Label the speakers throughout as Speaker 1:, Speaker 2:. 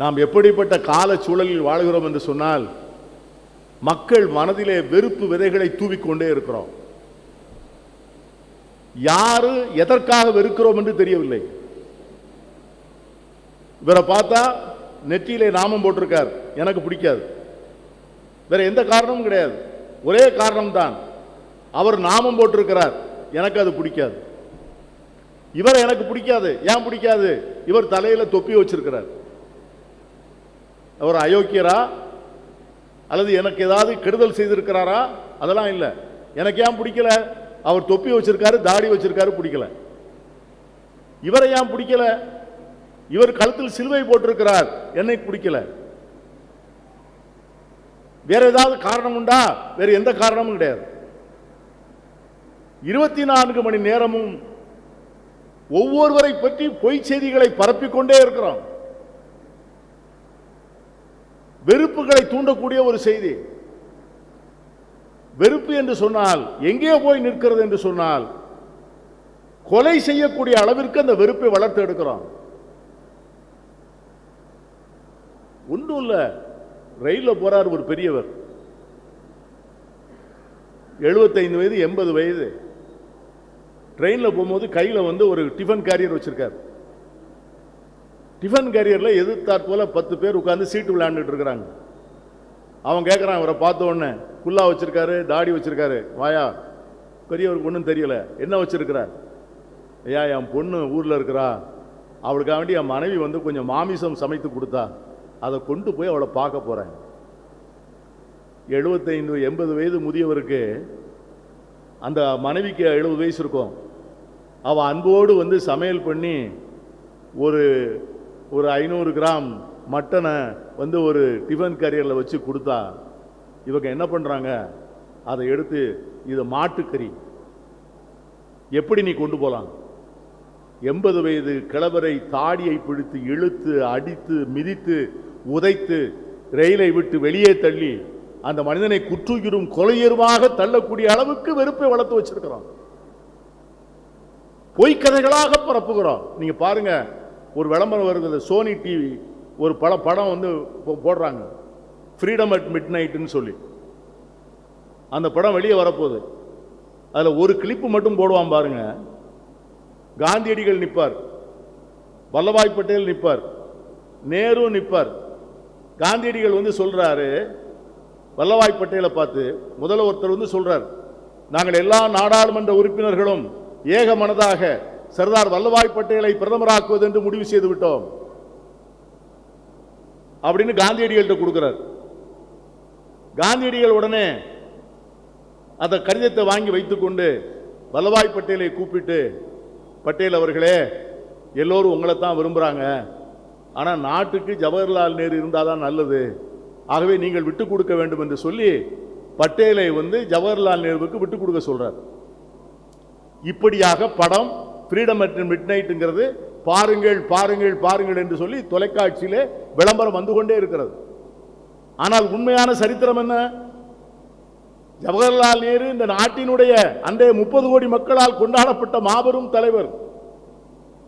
Speaker 1: நாம் எப்படிப்பட்ட கால சூழலில் வாழ்கிறோம் என்று சொன்னால் மக்கள் மனதிலே வெறுப்பு விதைகளை தூவிக்கொண்டே இருக்கிறோம். யாரு எதற்காக வெறுக்கிறோம் என்று தெரியவில்லை. இவரை பார்த்தா நெற்றியிலே நாமம் போட்டிருக்கார். எனக்கு பிடிக்காது. வேற எந்த காரணமும் கிடையாது. ஒரே காரணம் தான் அவர் நாமம் போட்டிருக்கிறார். எனக்கு அது பிடிக்காது. இவரை எனக்கு பிடிக்காது. ஏன் பிடிக்காது? இவர் தலையில தொப்பி வச்சிருக்கிறார். அவர் அயோக்கியரா? அல்லது எனக்கு ஏதாவது கெடுதல் செய்திருக்கிறாரா? அதெல்லாம் இல்லை. எனக்கு ஏன் பிடிக்கல? அவர் தொப்பி வச்சிருக்காரு தாடி வச்சிருக்காரு பிடிக்கல. இவரை ஏன் பிடிக்கல? இவர் கழுத்தில் சிலுவை போட்டிருக்கிறார் என்னை பிடிக்கல. வேற ஏதாவது காரணம் உண்டா? வேற எந்த காரணமும் கிடையாது. இருபத்தி நான்கு மணி நேரமும் ஒவ்வொருவரை பற்றி பொய் செய்திகளை பரப்பிக்கொண்டே இருக்கிறோம். வெறுப்புகளை தூண்டக்கூடிய ஒரு செய்தி. வெறுப்பு என்று சொன்னால் எங்கே போய் நிற்கிறது என்று சொன்னால் கொலை செய்யக்கூடிய அளவிற்கு அந்த வெறுப்பை வளர்த்து எடுக்கிறோம். ஒன்றும் இல்லை ரயிலில் போறார் ஒரு பெரியவர். எழுபத்தைந்து வயது எண்பது வயது. ட்ரெயினில் போகும்போது கையில் வந்து ஒரு டிஃபன் கேரியர் வச்சிருக்கார். டிஃபன் கேரியரில் எதிர்த்தாற் போல் பத்து பேர் உட்காந்து சீட்டு விளையாண்டுட்டு இருக்கிறாங்க. அவன் கேட்குறான் இவரை பார்த்த உடனே குல்லா வச்சுருக்காரு தாடி வச்சுருக்காரு வாயா பெரியவருக்கு ஒன்றும் தெரியல என்ன வச்சுருக்கிறார்? ஐயா என் பொண்ணு ஊரில் இருக்கிறா அவளுக்காக வேண்டி என் மனைவி வந்து கொஞ்சம் மாமிசம் சமைத்து கொடுத்தா அதை கொண்டு போய் அவளை பார்க்க போகிறேன் எழுபத்தைந்து எண்பது வயது முதியவருக்கு அந்த மனைவிக்கு எழுபது வயசு இருக்கும். அவள் அன்போடு வந்து சமையல் பண்ணி ஒரு ஒரு ஐநூறு கிராம் மட்டனை வந்து ஒரு டிஃபன் கரியரில் வச்சு கொடுத்தா இவங்க என்ன பண்ணுறாங்க அதை எடுத்து இது மாட்டுக்கறி எப்படி நீ கொண்டு போகலாம் எண்பது வயது கிழவரை தாடியை பிடித்து இழுத்து அடித்து மிதித்து உதைத்து ரயிலை விட்டு வெளியே தள்ளி அந்த மனிதனை குற்றுயிரும் கொலையுருமாக தள்ளக்கூடிய அளவுக்கு வெறுப்பை வளர்த்து வச்சிருக்கிறோம். பொய்க்கதைகளாக பரப்புகிறோம். நீங்க பாருங்க ஒரு விளம்பரம் வருது சோனி டிவி ஒரு பல படம் வந்து போ- போடுறாங்க. ஃப்ரீடம் அட் மிட் நைட்டுன்னு சொல்லி. அந்த படம் வெளியே வரப்போகுது. அதில் ஒரு கிளிப்பு மட்டும் போடுவான் பாருங்க. காந்தியடிகள் நிற்பார் வல்லபாய் பட்டேல் நிற்பார் நேரு நிற்பார் காந்தியடிகள் வந்து சொல்கிறாரு வல்லபாய் பட்டேலை பார்த்து முதல்ல ஒருத்தர் வந்து சொல்கிறார் நாங்கள் எல்லா நாடாளுமன்ற உறுப்பினர்களும் ஏக மனதாக சர்தார் வல்லபாய் பட்டேலை பிரதமராக்குவது என்று முடிவு செய்து விட்டோம். அப்படின்னு காந்தியடிகள்கிட்ட கொடுக்கிறார். காந்தியடிகள் உடனே அந்த கடிதத்தை வாங்கி வைத்துக்கொண்டு வல்லபாய் பட்டேலை கூப்பிட்டு பட்டேல் அவர்களே எல்லோரும் உங்களை தான் விரும்புகிறாங்க ஆனால் நாட்டுக்கு ஜவஹர்லால் நேரு இருந்தால் தான் நல்லது. ஆகவே நீங்கள் விட்டு கொடுக்க வேண்டும் என்று சொல்லி பட்டேலை வந்து ஜவஹர்லால் நேருவுக்கு விட்டு கொடுக்க சொல்கிறார் இப்படியாக படம் ஃப்ரீடம் அட் மிட் நைட்டுங்கிறது பாருங்கள் பாருங்கள் பாருங்கள் என்று சொல்லி தொலைக்காட்சியிலே விளம்பரம் வந்து கொண்டே இருக்கிறது. ஆனால் உண்மையான சரித்திரம் என்ன? ஜவஹர்லால் நேரு இந்த நாட்டினுடைய அன்றைய முப்பது கோடி மக்களால் கொண்டாடப்பட்ட மாபெரும் தலைவர்.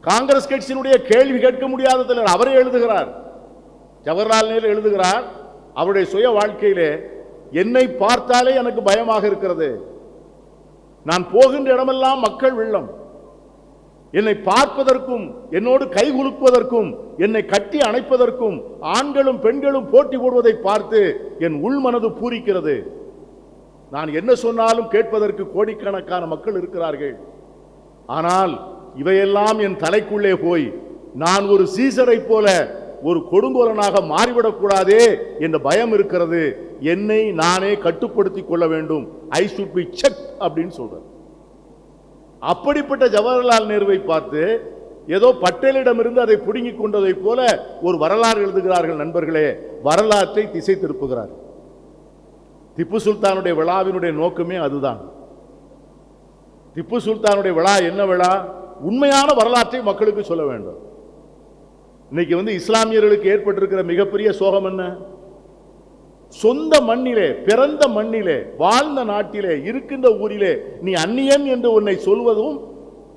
Speaker 1: காங்கிரஸ் கட்சியினுடைய கேள்வி கேட்க முடியாத தலைவர் அவரே எழுதுகிறார். ஜவஹர்லால் நேரு எழுதுகிறார் அவருடைய சுய வாழ்க்கையிலே என்னை பார்த்தாலே எனக்கு பயமாக இருக்கிறது. நான் போகின்ற இடமெல்லாம் மக்கள் வெள்ளம். என்னை பார்ப்பதற்கும் என்னோடு கைகுலுக்குவதற்கும் என்னை கட்டி அணைப்பதற்கும் ஆண்களும் பெண்களும் போட்டி போடுவதை பார்த்து என் உள்மனது பூரிக்கிறது. நான் என்ன சொன்னாலும் கேட்பதற்கு கோடிக்கணக்கான மக்கள் இருக்கிறார்கள். ஆனால் இவையெல்லாம் என் தலைக்குள்ளே போய் நான் ஒரு சீசரை போல ஒரு கொடுங்கோலனாக மாறிவிடக்கூடாதே என்ற பயம் இருக்கிறது. என்னை நானே கட்டுப்படுத்திக் கொள்ள வேண்டும். ஐ சுட் பி செக் அப்படின்னு சொல்றேன். அப்படிப்பட்ட ஜவஹர்லால் நேருவை பார்த்து ஏதோ பட்டேலிடமிருந்து அதை பிடுங்கிக் கொண்டதைப் போல ஒரு வரலாறு எழுதுகிறார்கள் நண்பர்களே. வரலாற்றை திசை திருப்புகிறார். திப்பு சுல்தானுடைய விழாவினுடைய நோக்கமே அதுதான். திப்பு சுல்தானுடைய விழா என்ன விழா? உண்மையான வரலாற்றை மக்களுக்கு சொல்ல வேண்டும். இன்னைக்கு வந்து இஸ்லாமியர்களுக்கு ஏற்பட்டிருக்கிற மிகப்பெரிய சோகம் என்ன? சொந்த மண்ணிலே பிறந்த மண்ணிலே வாழ்ந்த நாட்டிலே இருக்கின்ற ஊரிலே நீ அந்நியன் என்று உன்னை சொல்வதும்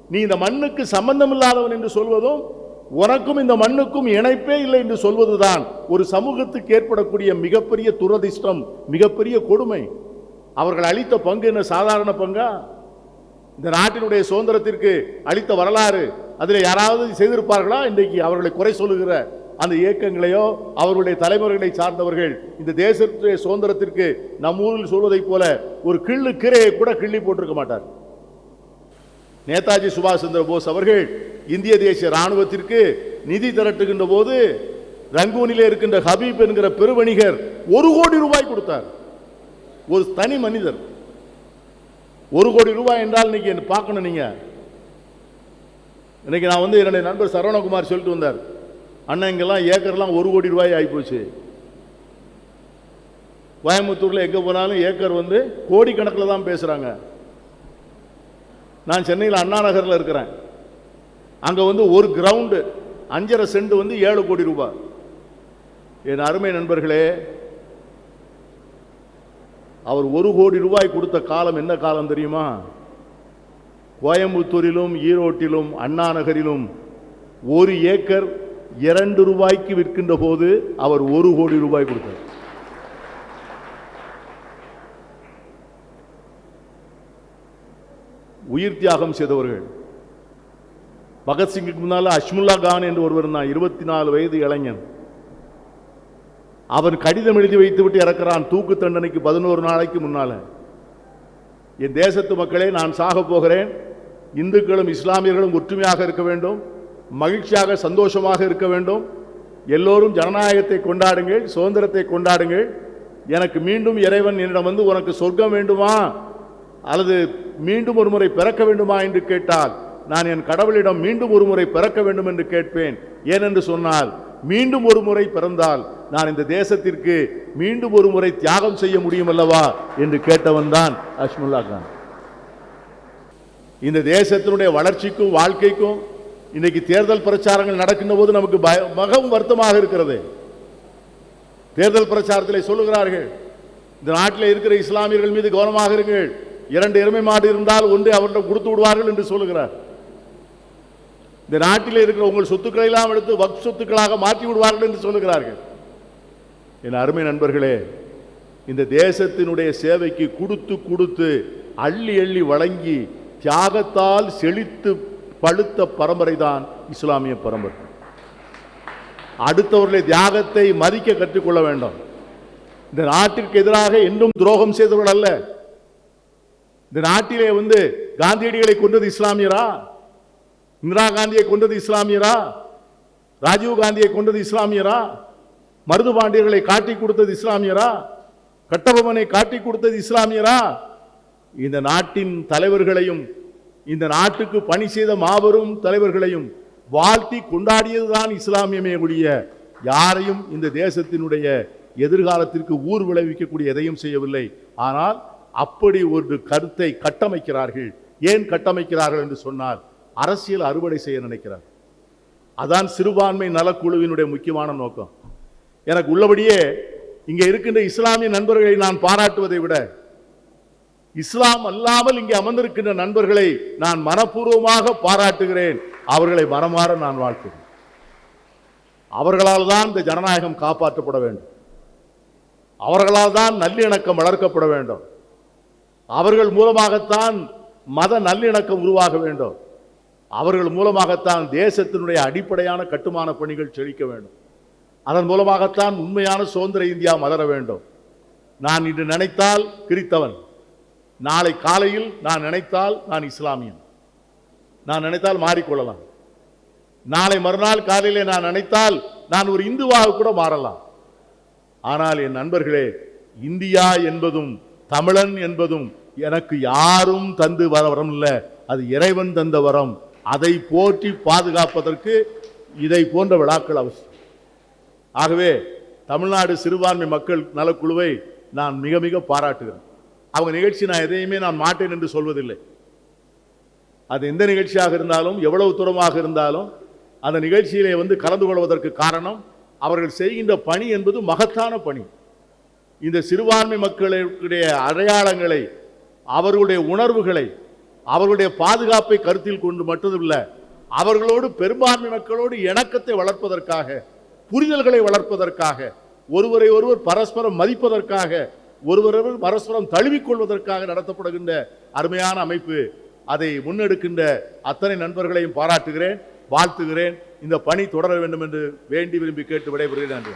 Speaker 1: நீ இந்த மண்ணுக்கு சம்பந்தமில்லாதவன் என்று சொல்வதும் உனக்கும் இந்த மண்ணுக்கும் இணைப்பே இல்லை என்று சொல்வதுதான் ஒரு சமூகத்துக்கு ஏற்படக்கூடிய மிகப்பெரிய துரதிர்ஷ்டம் மிகப்பெரிய கொடுமை. அவர்கள் அளித்த பங்கு என்ன சாதாரண பங்கா? இந்த நாட்டினுடைய சுதந்திரத்திற்கு அளித்த வரலாறு அதில் யாராவது செய்திருப்பார்களா? இன்றைக்கு அவர்களை குறை சொல்லுகிற அந்த இயக்கங்களையோ அவர்களுடைய தலைவர்களை சார்ந்தவர்கள் இந்த தேசத்துடைய சுதந்திரத்திற்கு நம் ஊரில் சொல்வதைப் போல ஒரு கிள்ளு கீரையை கூட கிள்ளி போட்டிருக்க மாட்டார். நேதாஜி சுபாஷ் சந்திர போஸ் அவர்கள் இந்திய தேசிய ராணுவத்திற்கு நிதி திரட்டுகின்ற போது ரங்கூனிலே இருக்கின்ற ஹபீப் என்கிற பெருவணிகர் ஒரு கோடி ரூபாய் கொடுத்தார். ஒரு தனி மனிதர். ஒரு கோடி ரூபாய் என்றால் இன்னைக்கு பார்க்கணும் நீங்க? இன்னைக்கு நான் வந்து என்னுடைய நண்பர் சரவணகுமார் சொல்லிட்டு வந்தார். அண்ணன் இங்கெல்லாம் ஏக்கர்லாம் ஒரு கோடி ரூபாய் ஆகிப்போச்சு கோயம்புத்தூரில் எங்கே போனாலும் ஏக்கர் வந்து கோடிக்கணக்கில் தான் பேசுகிறாங்க நான் சென்னையில் அண்ணா நகரில் இருக்கிறேன். அங்கே வந்து ஒரு கிரவுண்டு அஞ்சரை சென்ட் வந்து ஏழு கோடி ரூபாய். என் அருமை நண்பர்களே அவர் ஒரு கோடி ரூபாய் கொடுத்த காலம் என்ன காலம் தெரியுமா? கோயம்புத்தூரிலும் ஈரோட்டிலும் அண்ணா நகரிலும் ஒரு ஏக்கர் இரண்டு ரூபாய்க்கு விற்கின்ற போது அவர் ஒரு கோடி ரூபாய் கொடுத்தார். உயிர் தியாகம் செய்தவர்கள். பகத்சிங்குக்கு முன்னால அஷ்முல்லா கான் என்று ஒருவர் தான் இருபத்தி நாலு வயது இளைஞன். அவன் கடிதம் எழுதி வைத்துவிட்டு இறக்கிறான் தூக்கு தண்டனைக்கு பதினோரு நாளைக்கு முன்னால. என் தேசத்து மக்களே நான் சாக போகிறேன். இந்துக்களும் இஸ்லாமியர்களும் ஒற்றுமையாக இருக்க வேண்டும். மகிழ்ச்சியாக சந்தோஷமாக இருக்க வேண்டும். எல்லோரும் ஜனநாயகத்தை கொண்டாடுங்கள் சுதந்திரத்தை கொண்டாடுங்கள். எனக்கு மீண்டும் இறைவன் என்னிடம் வந்து உனக்கு சொர்க்கம் வேண்டுமா? அல்லது மீண்டும் ஒரு முறை பிறக்க வேண்டுமா? என்று கேட்டால் நான் என் கடவுளிடம் மீண்டும் ஒரு முறை பிறக்க வேண்டும் என்று கேட்பேன். ஏனென்று சொன்னால் மீண்டும் ஒரு முறை பிறந்தால் நான் இந்த தேசத்திற்கு மீண்டும் ஒரு முறை தியாகம் செய்ய முடியும் அல்லவா? என்று கேட்டவன் தான் அஷ்முல்லா கான். இந்த தேசத்தினுடைய வளர்ச்சிக்கும் வாழ்க்கைக்கும் இன்னைக்கு தேர்தல் பிரச்சாரங்கள் நடக்கின்ற போது நமக்கு பய- மிகவும் வருத்தமாக இருக்கிறது. தேர்தல் பிரச்சாரத்தில் சொல்லுகிறார்கள் இந்த நாட்டில் இருக்கிற இஸ்லாமியர்கள் மீது கவனமாக இருங்கள். இரண்டு எருமை மாடு இருந்தால் ஒன்று அவரிடம் கொடுத்து விடுவார்கள் என்று சொல்லுகிறார். இந்த நாட்டில் இருக்கிற உங்கள் சொத்துக்களை எல்லாம் எடுத்து வக் சொத்துக்களாக மாற்றி விடுவார்கள் என்று சொல்லுகிறார்கள். என் அருமை நண்பர்களே இந்த தேசத்தினுடைய சேவைக்கு கொடுத்து கொடுத்து அள்ளி அள்ளி வழங்கி தியாகத்தால் செழித்து பழுத்த பரம்பரை தான் இஸ்லாமிய பரம்பரை. அடுத்தவர்களை தியாகத்தை மதிக்க கற்றுக்கொள்ள வேண்டும். இந்த நாட்டிற்கு எதிராக என்றும் துரோகம் செய்தவர்கள் அல்ல. இந்த நாட்டிலே வந்து காந்தியடிகளை கொண்டது இஸ்லாமியரா? இந்திரா காந்தியை கொண்டது இஸ்லாமியரா? ராஜீவ் காந்தியை கொண்டது இஸ்லாமியரா? மருது பாண்டியர்களை காட்டி கொடுத்தது இஸ்லாமியரா? கட்டபொம்மனை காட்டி கொடுத்தது இஸ்லாமியரா? இந்த நாட்டின் தலைவர்களையும் இந்த நாட்டுக்கு பணி செய்த மாபெரும் தலைவர்களையும் வாழ்த்தி கொண்டாடியதுதான் இஸ்லாமியமே கூடிய யாரையும் இந்த தேசத்தினுடைய எதிர்காலத்திற்கு ஊர் விளைவிக்கக்கூடிய எதையும் செய்யவில்லை. ஆனால் அப்படி ஒரு கருத்தை கட்டமைக்கிறார்கள். ஏன் கட்டமைக்கிறார்கள் என்று சொன்னால் அரசியல் அறுவடை செய்ய நினைக்கிறார். அதான் சிறுபான்மை நலக்குழுவினுடைய முக்கியமான நோக்கம். எனக்கு உள்ளபடியே இங்கே இருக்கின்ற இஸ்லாமிய நண்பர்களை நான் பாராட்டுவதை விட இஸ்லாம் அல்லாமல் இங்கே அமர்ந்திருக்கின்ற நண்பர்களை நான் மனப்பூர்வமாக பாராட்டுகிறேன். அவர்களை மனமாற நான் வாழ்த்துகிறேன். அவர்களால் தான் இந்த ஜனநாயகம் காப்பாற்றப்பட வேண்டும். அவர்களால் தான் நல்லிணக்கம் வளர்க்கப்பட வேண்டும். அவர்கள் மூலமாகத்தான் மத நல்லிணக்கம் உருவாக வேண்டும். அவர்கள் மூலமாகத்தான் தேசத்தினுடைய அடிப்படையான கட்டுமான பணிகள் செழிக்க வேண்டும். அதன் மூலமாகத்தான் உண்மையான சுதந்திர இந்தியா மலர வேண்டும். நான் இன்று நினைத்தால் கிரித்தவன் நாளை காலையில் நான் நினைத்தால் நான் இஸ்லாமியன். நான் நினைத்தால் மாறிக்கொள்ளலாம். நாளை மறுநாள் காலையிலே நான் நினைத்தால் நான் ஒரு இந்துவாக கூட மாறலாம். ஆனால் என் நண்பர்களே இந்தியா என்பதும் தமிழன் என்பதும் எனக்கு யாரும் தந்து வர வரம் இல்லை. அது இறைவன் தந்த வரம். அதை போற்றி பாதுகாப்பதற்கு இதை போன்ற விழாக்கள் அவசியம். ஆகவே தமிழ்நாடு சிறுபான்மை மக்கள் நலக்குழுவை நான் மிக மிக பாராட்டுகிறேன். அவங்க நிகழ்ச்சி நான் எதையுமே நான் மாட்டேன் என்று சொல்வதில்லை. அது எந்த நிகழ்ச்சியாக இருந்தாலும் எவ்வளவு தூரமாக இருந்தாலும் அந்த நிகழ்ச்சியிலே வந்து கலந்து கொள்வதற்கு காரணம் அவர்கள் செய்கின்ற பணி என்பது மகத்தான பணி. இந்த சிறுபான்மை மக்களுடைய அடையாளங்களை அவர்களுடைய உணர்வுகளை அவர்களுடைய பாதுகாப்பை கருத்தில் கொண்டு மட்டுமில்ல அவர்களோடு பெரும்பான்மை மக்களோடு இணக்கத்தை வளர்ப்பதற்காக புரிதல்களை வளர்ப்பதற்காக ஒருவரை ஒருவர் பரஸ்பரம் மதிப்பதற்காக ஒருவரவர் பரஸ்பரம் தழுவிக்கொள்வதற்காக நடத்தப்படுகின்ற அருமையான அமைப்பு அதை முன்னெடுக்கின்ற அத்தனை நண்பர்களையும் பாராட்டுகிறேன் வாழ்த்துகிறேன். இந்த பணி தொடர வேண்டும் என்று வேண்டி விரும்பி கேட்டு விடைபெறுகிறேன் நன்றி.